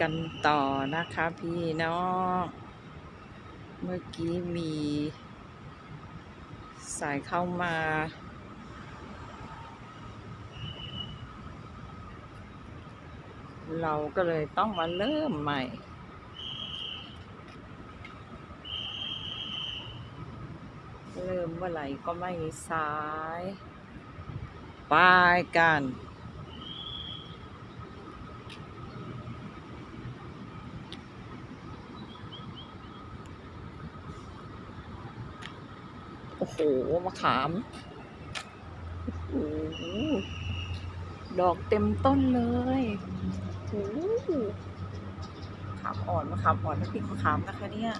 กันต่อนะคะพี่น้อง เมื่อกี้มีสายเข้ามา เราก็เลยต้องมาเริ่มใหม่เริ่มเมื่อไหร่ก็ไม่สาย ไปกัน อ้โหมะขามโอ้โหดอกเต็มต้นเลยโอ้โหขามอ่อนมะขามอ่อนน้ำพริกมะขามนะคะเนี่ย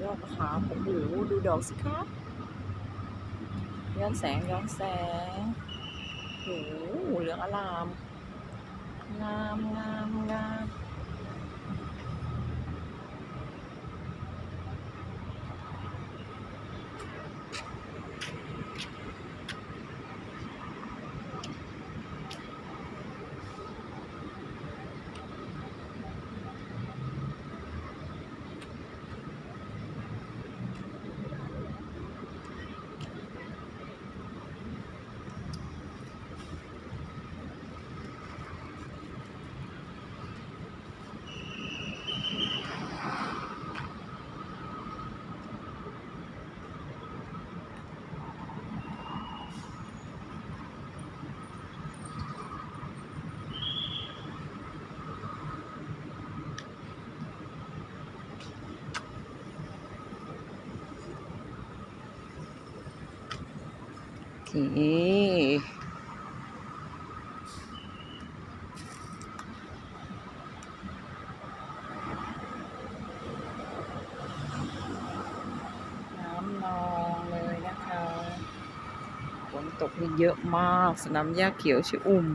ยอดมะขามโอ้โหดูดอกสิครับย้อนแสงย้อนแสงโอ้โหเหลืองอลามงามงามงาม โอเคน้ำนองเลยนะคะ ฝ นตกนี่เยอะมาก สนามหญ้าเขียวชื่ออุ่ม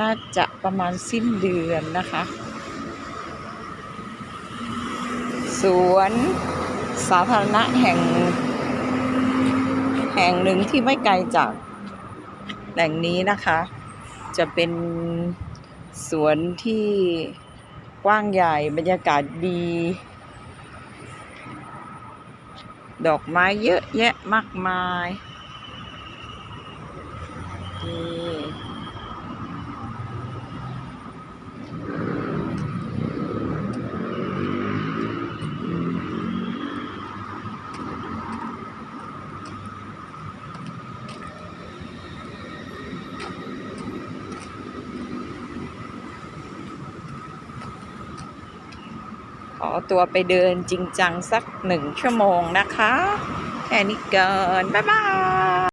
น่าจะประมาณสิ้นเดือนนะคะ สวนสาธารณะแห่ง แห่งหนึ่งที่ไม่ไกลจากแหล่งนี้นะคะ จะเป็นสวนที่กว้างใหญ่บรรยากาศดี ดอกไม้เยอะแยะมากมายนี่ ขอตัวไปเดินจริงจังสักหนึ่งชั่วโมงนะคะ แค่นี้เกิน บ๊ายบาย